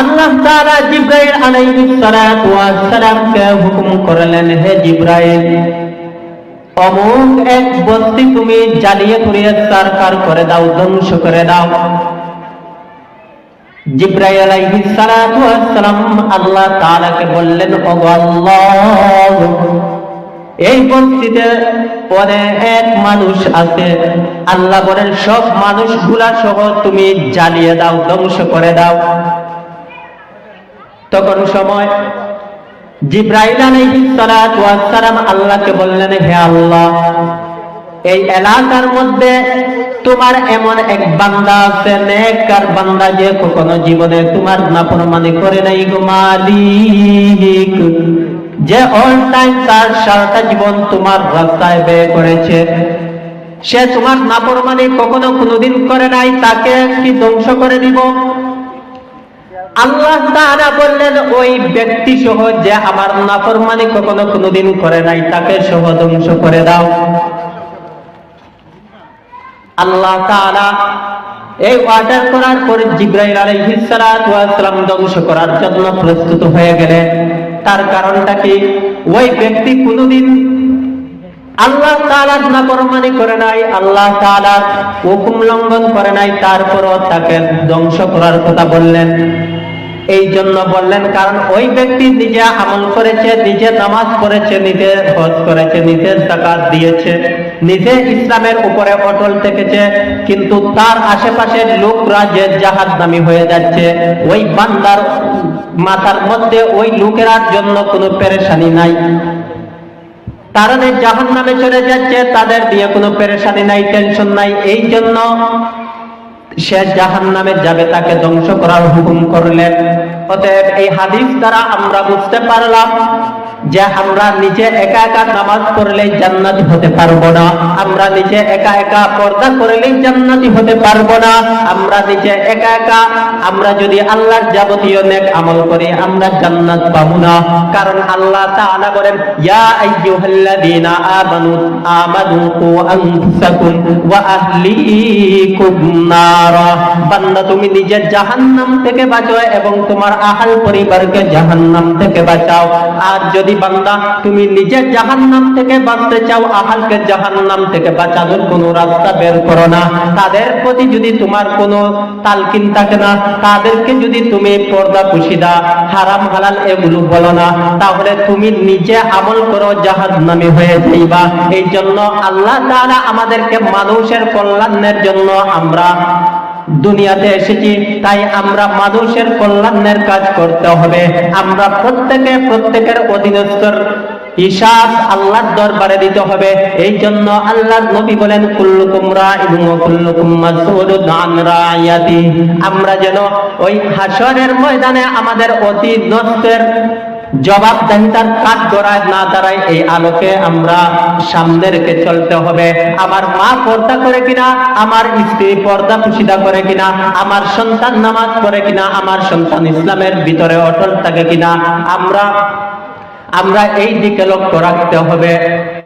আল্লাহ তাআলা জিব্রাইল আলাইহিস সালাতু ওয়াস সালামকে হুকুম করলেন, হে জিব্রাইল, অমুক এক বস্তি তুমি জ্বালিয়ে পুড়িয়ে সারকার করে দাও, ধ্বংস করে দাও। জিব্রাইল আলাইহিস সালাতু ওয়াস সালাম আল্লাহ তাআলাকে বললেন, ওগো আল্লাহ, এই বস্তিতে পরে এক মানুষ আছে। আল্লাহ বলেন, সব মানুষগুলা সহ তুমি জ্বালিয়ে দাও, ধ্বংস করে দাও। তখন সময় জিব্রাইল আলাইহিস সালাতু ওয়াস সালাম আল্লাহকে বললেন, হে আল্লাহ, এই এলাকার মধ্যে তোমার এমন এক বান্দা আছে, নেককার বান্দা যে কখনো জীবনে তোমার নাফরমানি করে নাই গো মালিক। যে অল টাইম তার সারাটা জীবন তোমার রাস্তায় ব্যয় করেছে। সে তোমার নাফরমানি কখনো কোনোদিন করে নাই, তাকে কি ধ্বংস করে দিব? আল্লাহ তাআলা বললেন, ওই ব্যক্তি সহ যে আমার নাফরমানি কখনো করে নাই, তাকে সহ ধ্বংস করে দাও। আল্লাহ তাআলা এই অর্ডার করার জিব্রাইল ধ্বংস করার জন্য প্রস্তুত হয়ে গেলেন। তার কারণটা কি? ওই ব্যক্তি কোনোদিন আল্লাহ তাআলার নাফরমানি করে নাই, আল্লাহ তাআলার হুকুম লঙ্ঘন করে নাই, তারপরও তাকে ধ্বংস করার কথা বললেন। এই জন্য বললেন, কারণ ওই ব্যক্তি নিজে আমল করেছে, নিজে নামাজ পড়েছে, নিজে হজ করেছে, নিজে জাকাত দিয়েছে, নিজে ইসলামের উপরে অটল থেকেছে, কিন্তু তার আশেপাশের লোকরা যে জাহাজ নামি হয়ে যাচ্ছে, ওই বান্দার মাথার মধ্যে ওই লোকেরার জন্য কোনো পেরেশানি নাই। তারা যে জাহান নামে চলে যাচ্ছে, তাদের দিয়ে কোনো পেরেশানি নাই, টেনশন নাই এই জন্য সে জাহান নামে যাবে, তাকে ধ্বংস করার হুকুম করলেন। অতএব এই হাদিস দ্বারা আমরা বুঝতে পারলাম যে আমরা নিজে একা একা নামাজ পড়লেই জান্নাতি হতে পারব না। আমরা নিজে একা একা পর্দা করলেই জান্নাতি হতে পারব না। আমরা নিজে একা একা, আমরা যদি আল্লাহর যাবতীয় নেক আমল করি, আমরা জান্নাত পাবো না। কারণ আল্লাহ তাআলা বলেন, ইয়া আইয়ুহাল্লাযীনা আমানু আমানু কু আনফুসাকুম ওয়া আহলিকুম নারা। বান্দা, তুমি নিজে জাহান্নাম থেকে বাঁচো এবং তোমার আহল পরিবারকে জাহান্নাম থেকে বাঁচাও। আর যদি বান্দা, তুমি নিজে জাহান্নাম থেকে বাঁচতে চাও, আহালকে জাহান্নাম থেকে বাঁচানোর কোনো রাস্তা বের করো না। তাদের প্রতি যদি তোমার কোনো তালকিন থাকে না, তাদেরকে যদি তুমি পর্দা পুশিদা হারাম হালাল এগুলো বলো না। তাহলে তুমি নিজে আমল করো, জাহান্নামী হয়ে যাইবা। এই জন্য আল্লাহ তাআলা আমাদেরকে মানুষের কল্যাণের জন্য আমরা দুনিয়াতে এসেছি, তাই আমরা মানুষের কল্যাণের কাজ করতে হবে। আমরা প্রত্যেকে প্রত্যেকের অধীনস্থর হিসাব আল্লাহর দরবারে দিতে হবে। এই জন্য আল্লাহর নবী বলেন, কুল্লুকুম রাইন ওয়া কুল্লুকুম মাসউলুন আন রাইয়াতি। আমরা যেন ওই হাসরের ময়দানে আমাদের অধীনস্থের জবাবদাহিতার কাজ গড়ায় না দাঁড়ায়, এই আলোকে আমরা সামনে রেখে চলতে হবে। আমার মা পর্দা করে কিনা, আমার স্ত্রী পর্দা পুশিদা করে কিনা, আমার সন্তান নামাজ পড়ে কিনা, আমার সন্তান ইসলামের ভিতরে অটল থাকে কিনা, আমরা আমরা এই দিকে লক্ষ্য রাখতে হবে।